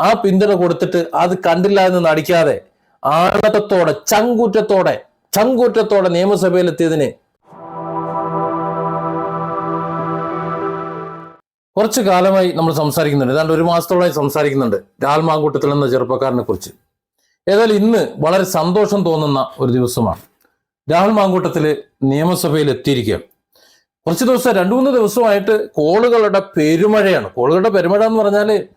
ആ പിന്തുണ കൊടുത്തിട്ട് അത് കണ്ടില്ല എന്ന് നടിക്കാതെ ആണത്തോടെ ചങ്കൂറ്റത്തോടെ ചങ്കൂറ്റത്തോടെ നിയമസഭയിലെത്തിയതിന് കുറച്ചു കാലമായി നമ്മൾ സംസാരിക്കുന്നുണ്ട്. ഏതാണ്ട് ഒരു മാസത്തോളമായി സംസാരിക്കുന്നുണ്ട് രാൽമാങ്കൂട്ടത്തിൽ എന്ന ചെറുപ്പക്കാരനെ കുറിച്ച്. ഏതായാലും ഇന്ന് വളരെ സന്തോഷം തോന്നുന്ന ഒരു ദിവസമാണ്. രാഹുൽ മാങ്കൂട്ടത്തിൽ നിയമസഭയിൽ എത്തിയിരിക്കുക കുറച്ച് ദിവസം രണ്ടു മൂന്ന് ദിവസമായിട്ട് കോളുകളുടെ പെരുമഴയാണ്. കോളുകളുടെ പെരുമഴ എന്ന് പറഞ്ഞാൽ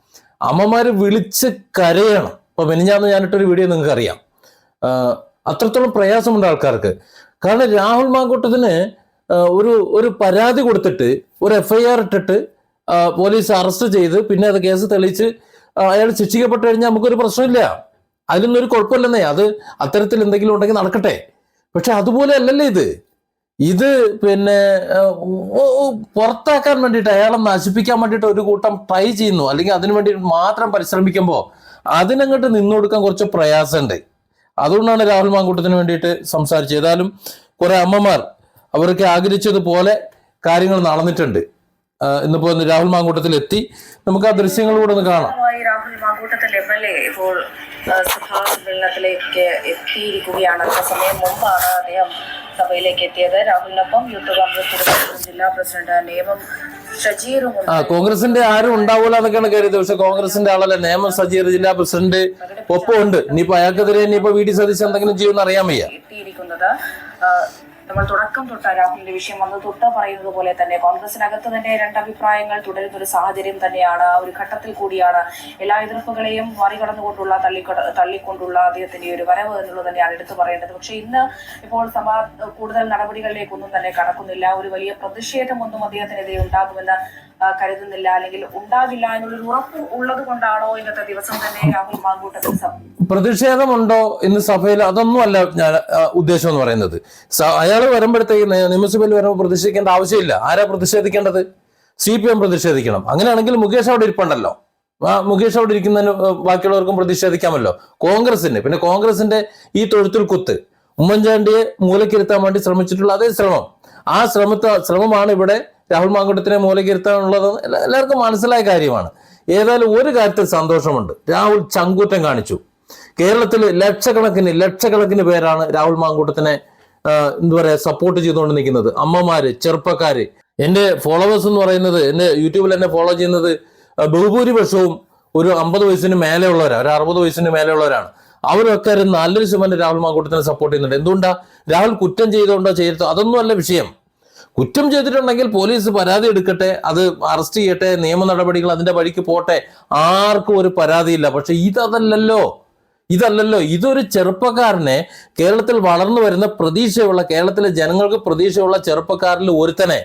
അമ്മമാര് വിളിച്ച് കരയണം. ഇപ്പൊ മെനിഞ്ഞാന്ന് ഞാനിട്ടൊരു വീഡിയോ നിങ്ങൾക്ക് അറിയാം അത്രത്തോളം പ്രയാസമുണ്ട് ആൾക്കാർക്ക്. കാരണം രാഹുൽ മാങ്കൂട്ടത്തിന് ഒരു ഒരു പരാതി കൊടുത്തിട്ട് ഒരു എഫ്ഐആർ ഇട്ടിട്ട് പോലീസ് അറസ്റ്റ് ചെയ്ത് പിന്നെ അത് കേസ് തെളിയിച്ച് അയാൾ ശിക്ഷിക്കപ്പെട്ട് കഴിഞ്ഞാൽ നമുക്കൊരു പ്രശ്നമില്ല. അതിലൊന്നും ഒരു കുഴപ്പമില്ലെന്നേ. അത് അത്തരത്തിൽ എന്തെങ്കിലും ഉണ്ടെങ്കിൽ നടക്കട്ടെ. പക്ഷെ അതുപോലെ അല്ലല്ലേ ഇത്? ഇത് പിന്നെ പുറത്താക്കാൻ വേണ്ടിയിട്ട് അയാളെ നശിപ്പിക്കാൻ വേണ്ടിയിട്ട് ഒരു കൂട്ടം ട്രൈ ചെയ്യുന്നു. അല്ലെങ്കിൽ അതിനു വേണ്ടി മാത്രം പരിശ്രമിക്കുമ്പോൾ അതിനങ്ങോട്ട് നിന്നു കൊടുക്കാൻ കുറച്ച് പ്രയാസമുണ്ട്. അതുകൊണ്ടാണ് രാഹുൽ മാങ്കൂട്ടത്തിന് വേണ്ടിയിട്ട് സംസാരിച്ചത്. ഏതായാലും കുറെ അമ്മമാർ അവർക്ക് ആഗ്രഹിച്ചതുപോലെ കാര്യങ്ങൾ നടന്നിട്ടുണ്ട്. ഇന്നിപ്പോ രാഹുൽ മാങ്കൂട്ടത്തിൽ എത്തി നമുക്ക് ആ ദൃശ്യങ്ങളിലൂടെ ഒന്ന് കാണാം. Rahul Mamkootathil M L A ഇപ്പോൾ സഭാ സമ്മേളനത്തിലേക്ക് എത്തിയിരിക്കുകയാണ്. സമയം മുമ്പാണ് അദ്ദേഹം സഭയിലേക്ക് എത്തിയത്. രാഹുലിനൊപ്പം യൂത്ത് കോൺഗ്രസ് ജില്ലാ പ്രസിഡന്റ് ഉണ്ട്. ആ കോൺഗ്രസിന്റെ ആരും ഉണ്ടാവൂല എന്നൊക്കെയാണ് കരുതിയത്. പക്ഷെ കോൺഗ്രസിന്റെ ആളല്ല? നേമം സജീർ ജില്ലാ പ്രസിഡന്റ് ഒപ്പം ഉണ്ട് ഇനിയിപ്പോ അയാൾക്കെതിരെ ഇനിയിപ്പോ വി ഡി സതീശ് എന്തെങ്കിലും ചെയ്യുമെന്ന് അറിയാൻ വയ്യ. എത്തിയിരിക്കുന്നത് നമ്മൾ തുടക്കം തൊട്ട് രാഹുലിന്റെ വിഷയം വന്ന് തൊട്ട് പറയുന്നത് പോലെ തന്നെ കോൺഗ്രസിനകത്ത് തന്നെ രണ്ടഭിപ്രായങ്ങൾ തുടരുന്ന ഒരു സാഹചര്യം തന്നെയാണ്. ഒരു ഘട്ടത്തിൽ കൂടിയാണ് എല്ലാ എതിർപ്പുകളെയും മറികടന്നുകൊണ്ടുള്ള തള്ളിക്കൊട തള്ളിക്കൊണ്ടുള്ള അദ്ദേഹത്തിന്റെ ഒരു വരവ് എന്നുള്ളത് തന്നെയാണ് എടുത്തു പറയേണ്ടത്. പക്ഷേ ഇന്ന് ഇപ്പോൾ സഭ കൂടുതൽ നടപടികളിലേക്കൊന്നും തന്നെ കടക്കുന്നില്ല. ഒരു വലിയ പ്രതിഷേധമൊന്നും അദ്ദേഹത്തിനെതിരെ ഉണ്ടാകുമെന്ന് കരുതുന്നില്ല. അല്ലെങ്കിൽ ഉണ്ടാകില്ല എന്നുള്ളൊരു ഉറപ്പ് ഉള്ളത് കൊണ്ടാണോ ഇന്നത്തെ ദിവസം തന്നെ രാഹുൽ മാങ്കൂട്ടത്തിൽ പ്രതിഷേധമുണ്ടോ ഇന്ന് സഭയിൽ അതൊന്നും അല്ല ഞാൻ ഉദ്ദേശം എന്ന് പറയുന്നത്. അയാൾ വരുമ്പോഴത്തേക്ക് നിയമസഭയിൽ വരുമ്പോൾ പ്രതിഷേധിക്കേണ്ട ആവശ്യമില്ല. ആരാ പ്രതിഷേധിക്കേണ്ടത്? സി പി എം പ്രതിഷേധിക്കണം. അങ്ങനെയാണെങ്കിൽ മുകേഷ് അവിടെ ഇരിപ്പുണ്ടല്ലോ. മുകേഷ് അവിടെ ഇരിക്കുന്നതിന് ബാക്കിയുള്ളവർക്കും പ്രതിഷേധിക്കാമല്ലോ. കോൺഗ്രസിന് പിന്നെ കോൺഗ്രസിന്റെ ഈ തൊഴുത്തിൽ കുത്ത്. ഉമ്മൻചാണ്ടിയെ മൂലക്കിരുത്താൻ വേണ്ടി ശ്രമിച്ചിട്ടുള്ള അതേ ശ്രമം. ആ ശ്രമത്തെ ശ്രമമാണ് ഇവിടെ രാഹുൽ മാങ്കുട്ടത്തിനെ മൂലക്കിരുത്താനുള്ളത്. എല്ലാ- എല്ലാവർക്കും മനസ്സിലായ കാര്യമാണ്. ഏതായാലും ഒരു കാര്യത്തിൽ സന്തോഷമുണ്ട്. രാഹുൽ ചങ്കൂറ്റം കാണിച്ചു. കേരളത്തിൽ ലക്ഷക്കണക്കിന് ലക്ഷക്കണക്കിന് പേരാണ് രാഹുൽ മാങ്കൂട്ടത്തിനെ എന്താ പറയാ സപ്പോർട്ട് ചെയ്തുകൊണ്ട് നിൽക്കുന്നത്. അമ്മമാര് ചെറുപ്പക്കാര്. എന്റെ ഫോളോവേഴ്സ് എന്ന് പറയുന്നത് എന്റെ യൂട്യൂബിൽ എന്നെ ഫോളോ ചെയ്യുന്നത് ബഹുഭൂരിപക്ഷവും ഒരു അമ്പത് വയസ്സിന് മേലെയുള്ളവരാണ് ഒരു അറുപത് വയസ്സിന് മേലെയുള്ളവരാണ്. അവരൊക്കെ നല്ലൊരു ശതമാനം രാഹുൽ മാങ്കൂട്ടത്തിനെ സപ്പോർട്ട് ചെയ്യുന്നുണ്ട്. എന്തുകൊണ്ടാണ് രാഹുൽ കുറ്റം ചെയ്തുകൊണ്ടോ ചെയ്തോ അതൊന്നും അല്ല വിഷയം. കുറ്റം ചെയ്തിട്ടുണ്ടെങ്കിൽ പോലീസ് പരാതി എടുക്കട്ടെ അത് അറസ്റ്റ് ചെയ്യട്ടെ നിയമ നടപടികൾ അതിന്റെ വഴിക്ക് പോട്ടെ ആർക്കും ഒരു പരാതിയില്ല. പക്ഷെ ഇതല്ലല്ലോ. ഇതല്ലല്ലോ. ഇതൊരു ചെറുപ്പക്കാരനെ കേരളത്തിൽ വളർന്നു വരുന്ന പ്രതീക്ഷയുള്ള കേരളത്തിലെ ജനങ്ങൾക്ക് പ്രതീക്ഷയുള്ള ചെറുപ്പക്കാരിൽ ഒരുത്തനെ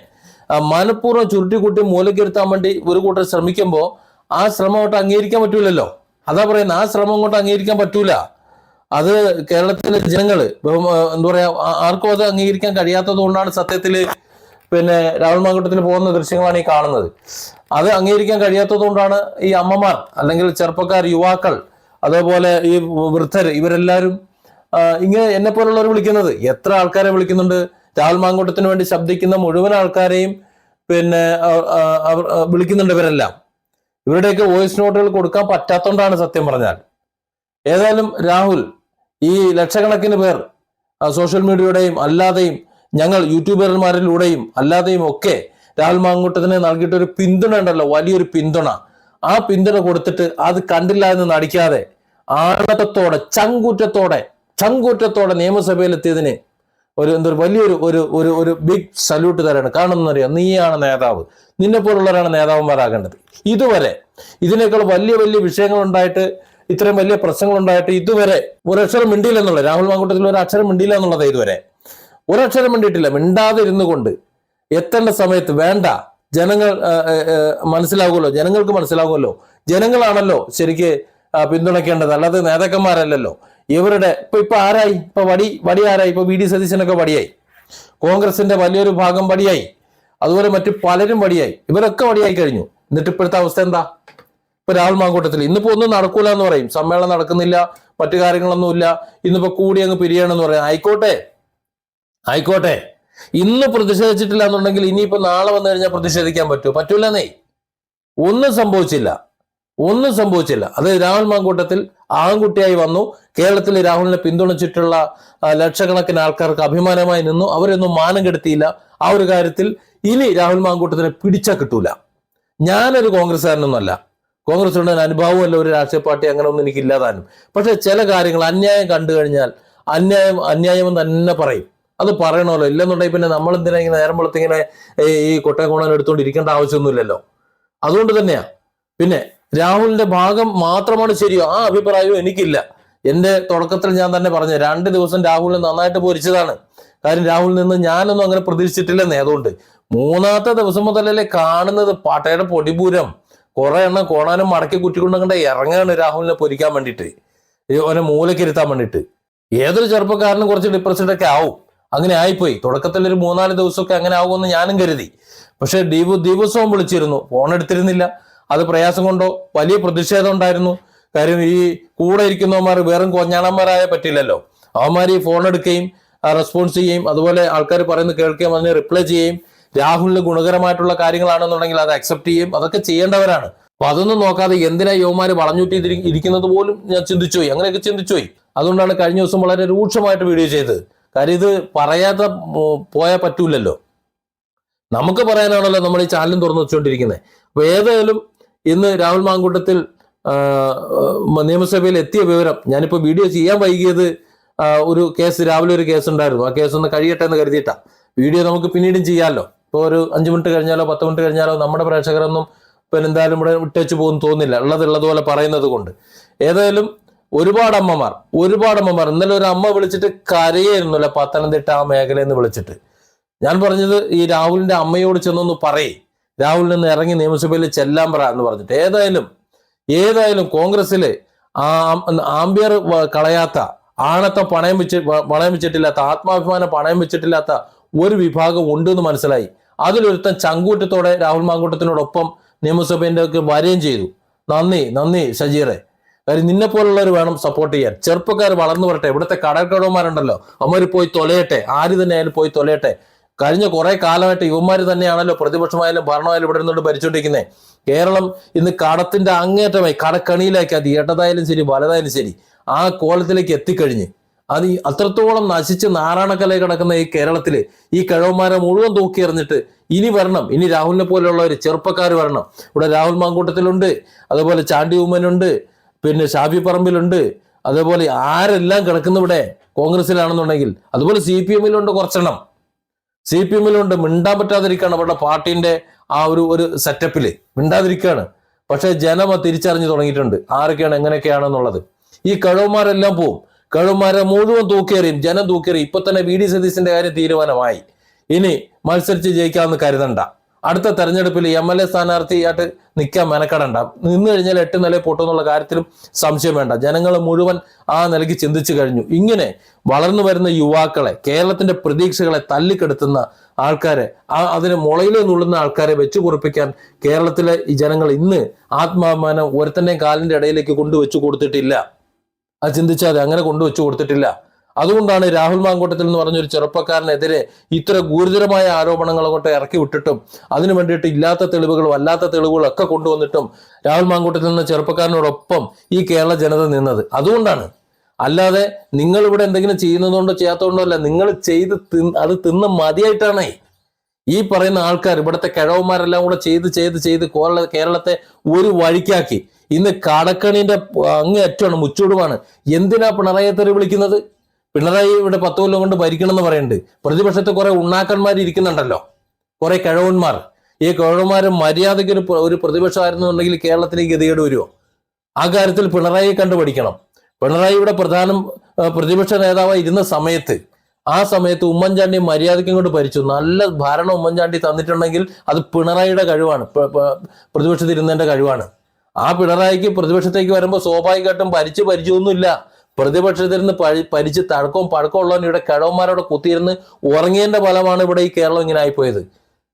മനഃപൂർവം ചുരുട്ടിക്കൂട്ടി മൂലക്കിരുത്താൻ വേണ്ടി ഒരു കൂട്ടർ ശ്രമിക്കുമ്പോൾ ആ ശ്രമം അങ്ങോട്ട് അംഗീകരിക്കാൻ പറ്റൂലല്ലോ. അതാ പറയുന്നത് ആ ശ്രമം അങ്ങോട്ട് അംഗീകരിക്കാൻ പറ്റൂല. അത് കേരളത്തിലെ ജനങ്ങൾ എന്താ പറയാ ആർക്കും അത് അംഗീകരിക്കാൻ കഴിയാത്തത് കൊണ്ടാണ് സത്യത്തിൽ പിന്നെ രാഹുൽ മാങ്കൂട്ടത്തിന് പോകുന്ന ദൃശ്യങ്ങളാണ് ഈ കാണുന്നത്. അത് അംഗീകരിക്കാൻ കഴിയാത്തത് കൊണ്ടാണ് ഈ അമ്മമാർ അല്ലെങ്കിൽ ചെറുപ്പക്കാർ യുവാക്കൾ അതേപോലെ ഈ വൃദ്ധർ ഇവരെല്ലാവരും ഇങ്ങനെ എന്നെ പോലുള്ളവർ വിളിക്കുന്നത്. എത്ര ആൾക്കാരെ വിളിക്കുന്നുണ്ട്? രാഹുൽ മാങ്കൂട്ടത്തിന് വേണ്ടി ശബ്ദിക്കുന്ന മുഴുവൻ ആൾക്കാരെയും പിന്നെ വിളിക്കുന്നുണ്ട് ഇവരെല്ലാം. ഇവരുടെയൊക്കെ വോയിസ് നോട്ടുകൾ കൊടുക്കാൻ പറ്റാത്തതുകൊണ്ടാണ് സത്യം പറഞ്ഞാൽ. ഏതായാലും രാഹുൽ ഈ ലക്ഷക്കണക്കിന് പേർ സോഷ്യൽ മീഡിയയുടെയും അല്ലാതെയും ഞങ്ങൾ യൂട്യൂബർമാരിലൂടെയും അല്ലാതെയും ഒക്കെ രാഹുൽ മാങ്കൂട്ടത്തിന് നൽകിയിട്ടൊരു പിന്തുണ ഉണ്ടല്ലോ വലിയൊരു പിന്തുണ. ആ പിന്തുണ കൊടുത്തിട്ട് അത് കണ്ടില്ല എന്ന് നടിക്കാതെ ആണത്തോടെ ചങ്കൂറ്റത്തോടെ ചങ്കൂറ്റത്തോടെ നിയമസഭയിൽ എത്തിയതിന് ഒരു എന്തൊരു വലിയൊരു ഒരു ഒരു ഒരു ബിഗ് സല്യൂട്ട് തരാണ് കാരണം എന്നറിയാം നീയാണ് നേതാവ്. നിന്നെ പോലുള്ളവരാണ് നേതാവന്മാരാകേണ്ടത്. ഇതുവരെ ഇതിനേക്കാൾ വലിയ വലിയ വിഷയങ്ങൾ ഉണ്ടായിട്ട് ഇത്രയും വലിയ പ്രശ്നങ്ങൾ ഉണ്ടായിട്ട് ഇതുവരെ ഒരക്ഷരം മിണ്ടിയില്ല എന്നുള്ളത് രാഹുൽ മാങ്കൂട്ടത്തിൽ ഒരു അക്ഷരം മിണ്ടിയില്ല എന്നുള്ളത് ഇതുവരെ. ഒരക്ഷരം മിണ്ടിയിട്ടില്ല. മിണ്ടാതെ ഇരുന്നു കൊണ്ട് എത്തേണ്ട സമയത്ത് വേണ്ട. ജനങ്ങൾ മനസ്സിലാകുമല്ലോ ജനങ്ങൾക്ക് മനസ്സിലാകുമല്ലോ ജനങ്ങളാണല്ലോ ശരിക്ക് പിന്തുണയ്ക്കേണ്ടത്. അല്ലാതെ നേതാക്കന്മാരല്ലല്ലോ. ഇവരുടെ ഇപ്പൊ ഇപ്പൊ ആരായി? ഇപ്പൊ വടി വടി ആരായി? ഇപ്പൊ വി ഡി സതീശനൊക്കെ വടിയായി. കോൺഗ്രസിന്റെ വലിയൊരു ഭാഗം വടിയായി. അതുപോലെ മറ്റു പലരും വടിയായി. ഇവരൊക്കെ വടിയായി കഴിഞ്ഞു. എന്നിട്ട് ഇപ്പോഴത്തെ അവസ്ഥ എന്താ? ഇപ്പൊ രാഹുൽ മാങ്കൂട്ടത്തിൽ. ഇന്നിപ്പോ ഒന്നും നടക്കൂല എന്ന് പറയും. സമ്മേളനം നടക്കുന്നില്ല മറ്റു കാര്യങ്ങളൊന്നുമില്ല. ഇന്നിപ്പോ കൂടി അങ്ങ് പിരിയണമെന്ന് പറയാം. ആയിക്കോട്ടെ. ആയിക്കോട്ടെ. ഇന്ന് പ്രതിഷേധിച്ചിട്ടില്ല എന്നുണ്ടെങ്കിൽ ഇനിയിപ്പോൾ നാളെ വന്നു കഴിഞ്ഞാൽ പ്രതിഷേധിക്കാൻ പറ്റുമോ? പറ്റൂലെന്നേ ഒന്നും സംഭവിച്ചില്ല. ഒന്നും സംഭവിച്ചില്ല. അത് രാഹുൽ മാങ്കൂട്ടത്തിൽ ആൺകുട്ടിയായി വന്നു. കേരളത്തിൽ രാഹുലിനെ പിന്തുണച്ചിട്ടുള്ള ലക്ഷക്കണക്കിന് ആൾക്കാർക്ക് അഭിമാനമായി നിന്നു. അവരൊന്നും മാനം കെടുത്തിയില്ല. ആ ഒരു കാര്യത്തിൽ ഇനി രാഹുൽ മാങ്കൂട്ടത്തിനെ പിടിച്ചാൽ കിട്ടൂല. ഞാനൊരു കോൺഗ്രസ്സുകാരനൊന്നുമല്ല. കോൺഗ്രസ് ഉണ്ടെന്ന് അനുഭവമല്ല ഒരു രാഷ്ട്രീയ പാർട്ടി അങ്ങനെ ഒന്നും എനിക്കില്ലാതാനും. പക്ഷെ ചില കാര്യങ്ങൾ അന്യായം കണ്ടു കഴിഞ്ഞാൽ അന്യായം അന്യായം തന്നെ പറയും. അത് പറയണമല്ലോ. ഇല്ലെന്നുണ്ടെങ്കിൽ പിന്നെ നമ്മൾ എന്തിനാ ഇങ്ങനെ നേരം വെളുത്തിങ്ങനെ ഈ കൊട്ടയക്കോണൻ എടുത്തുകൊണ്ട് ഇരിക്കേണ്ട ആവശ്യമൊന്നുമില്ലല്ലോ. അതുകൊണ്ട് തന്നെയാ. പിന്നെ രാഹുലിന്റെ ഭാഗം മാത്രമാണ് ശരിയോ? ആ അഭിപ്രായവും എനിക്കില്ല. എന്റെ തുടക്കത്തിൽ ഞാൻ തന്നെ പറഞ്ഞു രണ്ട് ദിവസം രാഹുലിനെ നന്നായിട്ട് പൊരിച്ചതാണ് കാര്യം രാഹുലിൽ നിന്ന് ഞാനൊന്നും അങ്ങനെ പ്രതീക്ഷിച്ചിട്ടില്ലെന്നേ. അതുകൊണ്ട് മൂന്നാമത്തെ ദിവസം മുതലല്ലേ കാണുന്നത് പാട്ടയുടെ പൊടിപൂരം. കുറെ എണ്ണം കോണാനും മടക്കി കുറ്റിക്കൊണ്ടങ്ങണ്ട ഇറങ്ങാണ് രാഹുലിനെ പൊരിക്കാൻ വേണ്ടിയിട്ട്. ഓനെ മൂലക്കിരുത്താൻ വേണ്ടിയിട്ട്. ഏതൊരു ചെറുപ്പക്കാരനും കുറച്ച് ഡിപ്രസ്ഡ് ഒക്കെ ആവും. അങ്ങനെ ആയിപ്പോയി. തുടക്കത്തിൽ ഒരു മൂന്നാൽ ദിവസമൊക്കെ അങ്ങനെ ആകുമെന്ന് ഞാനും കരുതി. പക്ഷെ ദീപു ദിവസവും വിളിച്ചിരുന്നു. ഫോൺ എടുത്തിരുന്നില്ല. അത് പ്രയാസം കൊണ്ടോ? വലിയ പ്രതിഷേധം ഉണ്ടായിരുന്നു. കാര്യം ഈ കൂടെ ഇരിക്കുന്നവന്മാർ വെറും കൊഞ്ഞാണന്മാരായ പറ്റില്ലല്ലോ. അവന്മാർ ഈ ഫോൺ എടുക്കുകയും റെസ്പോൺസ് ചെയ്യുകയും അതുപോലെ ആൾക്കാർ പറയുന്നത് കേൾക്കുകയും അതിന് റിപ്ലൈ ചെയ്യുകയും രാഹുലിന് ഗുണകരമായിട്ടുള്ള കാര്യങ്ങളാണെന്നുണ്ടെങ്കിൽ അത് അക്സെപ്റ്റ് ചെയ്യും അതൊക്കെ ചെയ്യേണ്ടവരാണ്. അപ്പൊ അതൊന്നും നോക്കാതെ എന്തിനാ യുവമാര് വളഞ്ഞൂട്ടി ഇരി- ഇരിക്കുന്നത് പോലും ഞാൻ ചിന്തിച്ചു പോയി അങ്ങനെയൊക്കെ ചിന്തിച്ചു പോയി അതുകൊണ്ടാണ് കഴിഞ്ഞ ദിവസം വളരെ രൂക്ഷമായിട്ട് വീഡിയോ ചെയ്തത്. കാര്യം ഇത് പറയാതെ പോയാൽ പറ്റൂലല്ലോ. നമുക്ക് പറയാനാണല്ലോ നമ്മൾ ഈ ചാനലും തുറന്നു വെച്ചുകൊണ്ടിരിക്കുന്നത് അപ്പൊ ഏതായാലും ഇന്ന് രാഹുൽ മാങ്കൂട്ടത്തിൽ നിയമസഭയിൽ എത്തിയ വിവരം ഞാനിപ്പോൾ വീഡിയോ ചെയ്യാൻ വൈകിയത് ഒരു കേസ് രാവിലെ ഒരു കേസ് ഉണ്ടായിരുന്നു ആ കേസ് ഒന്ന് കഴിയട്ടെ എന്ന് കരുതിയിട്ടാ. വീഡിയോ നമുക്ക് പിന്നീടും ചെയ്യാമല്ലോ ഇപ്പോൾ ഒരു അഞ്ച് മിനിറ്റ് കഴിഞ്ഞാലോ പത്ത് മിനിറ്റ് കഴിഞ്ഞാലോ നമ്മുടെ പ്രേക്ഷകരൊന്നും പിന്നെ എന്തായാലും ഇവിടെ വിട്ടേച്ച് പോകും തോന്നില്ല ഉള്ളത് ഉള്ളതുപോലെ പറയുന്നത് കൊണ്ട്. ഏതായാലും ഒരുപാട് അമ്മമാർ ഒരുപാട് അമ്മമാർ. ഇന്നലെ ഒരു അമ്മ വിളിച്ചിട്ട് കരയായിരുന്നല്ലോ പത്തനംതിട്ട ആ മേഖലയെന്ന് വിളിച്ചിട്ട്. ഞാൻ പറഞ്ഞത് ഈ രാഹുലിന്റെ അമ്മയോട് ചെന്നൊന്ന് പറയേ. രാഹുലിൽ നിന്ന് ഇറങ്ങി നിയമസഭയിൽ ചെല്ലാൻ പറ എന്ന് പറഞ്ഞിട്ട്. ഏതായാലും ഏതായാലും കോൺഗ്രസ്സിൽ ആംബിയർ കളയാത്ത ആണത്തെ പണയം വെച്ച് പണയം വെച്ചിട്ടില്ലാത്ത ആത്മാഭിമാനം പണയം വെച്ചിട്ടില്ലാത്ത ഒരു വിഭാഗം ഉണ്ട് എന്ന് മനസ്സിലായി. അതിലൊരുത്തൻ ചങ്കൂറ്റത്തോടെ രാഹുൽ മാങ്കൂട്ടത്തിനോടൊപ്പം നിയമസഭേന്റെ ഒക്കെ വരികയും ചെയ്തു. നന്ദി നന്ദി ഷജീറെ. കാര്യം നിന്നെ പോലുള്ളവർ വേണം സപ്പോർട്ട് ചെയ്യാൻ. ചെറുപ്പക്കാർ വളർന്നു വരട്ടെ. ഇവിടുത്തെ കടൽക്കടവന്മാരുണ്ടല്ലോ. അവന്മാർ പോയി തൊലയട്ടെ. ആര് തന്നെ ആയാലും പോയി തൊലയട്ടെ. കഴിഞ്ഞ കുറെ കാലമായിട്ട് യുവമാർ തന്നെയാണല്ലോ പ്രതിപക്ഷമായാലും ഭരണമായാലും ഇവിടെ നിന്നുകൊണ്ട് ഭരിച്ചുകൊണ്ടിരിക്കുന്നത് കേരളം ഇന്ന് കടത്തിന്റെ അങ്ങേറ്റമായി കടക്കണിയിലേക്ക്. അത് ഇടതായാലും ശരി വലതായാലും ശരി. ആ കോലത്തിലേക്ക് എത്തിക്കഴിഞ്ഞ് അത് അത്രത്തോളം നശിച്ച് നാരായണക്കലയിൽ കിടക്കുന്ന ഈ കേരളത്തിൽ ഈ കിഴവന്മാരെ മുഴുവൻ തൂക്കി എറിഞ്ഞിട്ട് ഇനി വരണം. ഇനി രാഹുലിനെ പോലെയുള്ളവർ ചെറുപ്പക്കാർ വരണം. ഇവിടെ രാഹുൽ മാങ്കൂട്ടത്തിലുണ്ട്. അതുപോലെ ചാണ്ടി ഉമ്മനുണ്ട്. പിന്നെ ഷാഫി പറമ്പിലുണ്ട്. അതേപോലെ ആരെല്ലാം കിടക്കുന്നിവിടെ കോൺഗ്രസിലാണെന്നുണ്ടെങ്കിൽ അതുപോലെ സി പി എമ്മിലുണ്ട് കുറച്ചെണ്ണം. സി പി എമ്മിലുണ്ട്. മിണ്ടാൻ പറ്റാതിരിക്കുകയാണ് അവരുടെ പാർട്ടിന്റെ ആ ഒരു ഒരു സെറ്റപ്പിൽ. മിണ്ടാതിരിക്കുകയാണ് പക്ഷെ ജനം തിരിച്ചറിഞ്ഞു തുടങ്ങിയിട്ടുണ്ട്. ആരൊക്കെയാണ് എങ്ങനെയൊക്കെയാണെന്നുള്ളത്. ഈ കഴിവന്മാരെല്ലാം പോവും. കഴിവന്മാരെ മുഴുവൻ തൂക്കേറിയും ജനം തൂക്കേറി ഇപ്പൊ തന്നെ വി ഡി സതീശന്റെ കാര്യം തീരുമാനമായി. ഇനി മത്സരിച്ച് ജയിക്കാമെന്ന് കരുതണ്ട. അടുത്ത തെരഞ്ഞെടുപ്പിൽ എം എൽ എ സ്ഥാനാർത്ഥിയായിട്ട് നിൽക്കാൻ മെനക്കെടണ്ട. നിന്ന് കഴിഞ്ഞാൽ എട്ട് നില പൊട്ടുന്നുള്ള കാര്യത്തിലും സംശയം വേണ്ട. ജനങ്ങൾ മുഴുവൻ ആ നിലയ്ക്ക് ചിന്തിച്ചു കഴിഞ്ഞു. ഇങ്ങനെ വളർന്നു വരുന്ന യുവാക്കളെ കേരളത്തിന്റെ പ്രതീക്ഷകളെ തല്ലിക്കെടുത്തുന്ന ആൾക്കാരെ ആ അതിന് മുളയിൽ നുള്ളുന്ന ആൾക്കാരെ വെച്ചു കുറിപ്പിക്കാൻ കേരളത്തിലെ ഈ ജനങ്ങൾ ഇന്ന് ആത്മാഭിമാനം ഒരുത്തന്റെയും കാലിന്റെ ഇടയിലേക്ക് കൊണ്ടുവച്ചു കൊടുത്തിട്ടില്ല. അത് ചിന്തിച്ചാൽ അങ്ങനെ കൊണ്ടുവച്ചു കൊടുത്തിട്ടില്ല. അതുകൊണ്ടാണ് രാഹുൽ മാങ്കോട്ടത്തിൽ എന്ന് പറഞ്ഞൊരു ചെറുപ്പക്കാരനെതിരെ ഇത്ര ഗുരുതരമായ ആരോപണങ്ങൾ അങ്ങോട്ട് ഇറക്കി വിട്ടിട്ടും അതിനു വേണ്ടിയിട്ട് ഇല്ലാത്ത തെളിവുകളും അല്ലാത്ത തെളിവുകളും ഒക്കെ കൊണ്ടുവന്നിട്ടും രാഹുൽ മാങ്കൂട്ടത്തിൽ എന്ന ചെറുപ്പക്കാരനോടൊപ്പം ഈ കേരള ജനത നിന്നത്. അതുകൊണ്ടാണ്. അല്ലാതെ നിങ്ങൾ ഇവിടെ എന്തെങ്കിലും ചെയ്യുന്നതുകൊണ്ടോ ചെയ്യാത്തതുകൊണ്ടോ അല്ല നിങ്ങൾ ചെയ്ത് അത് തിന്ന് മതിയായിട്ടാണേ. ഈ പറയുന്ന ആൾക്കാർ ഇവിടുത്തെ കിഴവന്മാരെല്ലാം കൂടെ ചെയ്ത് ചെയ്ത് ചെയ്ത് കേരള കേരളത്തെ ഒരു വഴിക്കാക്കി. ഇന്ന് കടക്കണിന്റെ അങ്ങേയറ്റമാണ് മുച്ചൂടുമാണ് എന്തിനാ പിണറായി വിളിക്കുന്നത്? പിണറായി ഇവിടെ പത്ത് കൊല്ലം കൊണ്ട് ഭരിക്കണം എന്ന് പറയുന്നുണ്ട്. പ്രതിപക്ഷത്തെ കുറെ ഉണ്ണാക്കന്മാർ ഇരിക്കുന്നുണ്ടല്ലോ. കുറെ കിഴവന്മാർ. ഈ കിഴവന്മാർ മര്യാദയ്ക്ക് ഒരു ഒരു പ്രതിപക്ഷമായിരുന്നുണ്ടെങ്കിൽ കേരളത്തിന് ഗതികേട് വരുമോ? ആ കാര്യത്തിൽ പിണറായിയെ കണ്ടുപഠിക്കണം പിണറായി ഇവിടെ പ്രധാനം പ്രതിപക്ഷ നേതാവായി ഇരുന്ന സമയത്ത് ആ സമയത്ത് ഉമ്മൻചാണ്ടി മര്യാദയ്ക്കും കൊണ്ട് ഭരിച്ചു. നല്ല ഭരണം ഉമ്മൻചാണ്ടി തന്നിട്ടുണ്ടെങ്കിൽ അത് പിണറായിയുടെ കഴിവാണ്. പ്രതിപക്ഷത്തിരുന്നതിന്റെ കഴിവാണ്. ആ പിണറായിക്ക് പ്രതിപക്ഷത്തേക്ക് വരുമ്പോൾ സ്വാഭാവികമായിട്ടും ഭരിച്ച് പരിചയമൊന്നുമില്ല പ്രതിപക്ഷത്തിരുന്ന് പഴി പരിച്ച് തഴക്കവും പഴക്കവും ഉള്ളവൻ ഇവിടെ കിഴവന്മാരോടെ കുത്തിയിരുന്ന് ഉറങ്ങിയതിന്റെ ഫലമാണ് ഇവിടെ ഈ കേരളം ഇങ്ങനെ ആയിപ്പോയത്.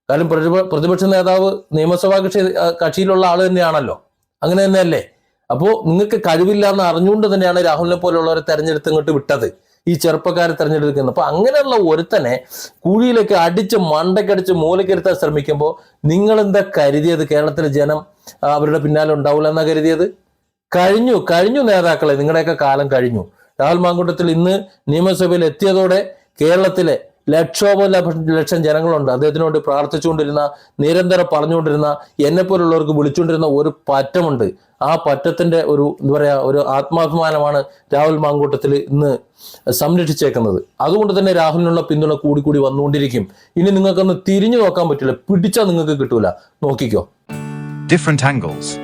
കാരണം പ്രതിപക്ഷ നേതാവ് നിയമസഭാ കക്ഷി കക്ഷിയിലുള്ള ആൾ തന്നെയാണല്ലോ. അങ്ങനെ തന്നെയല്ലേ? അപ്പോൾ നിങ്ങൾക്ക് കഴിവില്ല എന്ന് അറിഞ്ഞുകൊണ്ട് തന്നെയാണ് രാഹുലിനെ പോലുള്ളവരെ തെരഞ്ഞെടുത്ത് ഇങ്ങോട്ട് വിട്ടത്. ഈ ചെറുപ്പക്കാരെ തെരഞ്ഞെടുക്കുന്നത്. അപ്പൊ അങ്ങനെയുള്ള ഒരുത്തനെ കുഴിയിലേക്ക് അടിച്ച് മണ്ടക്കടിച്ച് മൂലക്കിരുത്താൻ ശ്രമിക്കുമ്പോൾ നിങ്ങൾ എന്താ കരുതിയത്? കേരളത്തിലെ ജനം അവരുടെ പിന്നാലെ ഉണ്ടാവില്ല എന്നാ കരുതിയത്? കഴിഞ്ഞു കഴിഞ്ഞു നേതാക്കളെ നിങ്ങളുടെയൊക്കെ കാലം കഴിഞ്ഞു. രാഹുൽ മാങ്കൂട്ടത്തിൽ ഇന്ന് നിയമസഭയിൽ എത്തിയതോടെ കേരളത്തിലെ ലക്ഷോപം ലക്ഷം ജനങ്ങളുണ്ട്. അദ്ദേഹത്തിന് വേണ്ടി പ്രാർത്ഥിച്ചുകൊണ്ടിരുന്ന നിരന്തരം പറഞ്ഞുകൊണ്ടിരുന്ന എന്നെ പോലുള്ളവർക്ക് വിളിച്ചുകൊണ്ടിരുന്ന ഒരു പറ്റമുണ്ട്. ആ പറ്റത്തിന്റെ ഒരു എന്താ പറയാ ഒരു ആത്മാഭിമാനമാണ് രാഹുൽ മാങ്കൂട്ടത്തിൽ ഇന്ന് സംരക്ഷിച്ചേക്കുന്നത്. അതുകൊണ്ട് തന്നെ രാഹുലിനുള്ള പിന്തുണ കൂടി കൂടി വന്നുകൊണ്ടിരിക്കും. ഇനി നിങ്ങൾക്കൊന്ന് തിരിഞ്ഞു നോക്കാൻ പറ്റില്ല. പിടിച്ചാൽ നിങ്ങൾക്ക് കിട്ടൂല. നോക്കിക്കോ. Angles.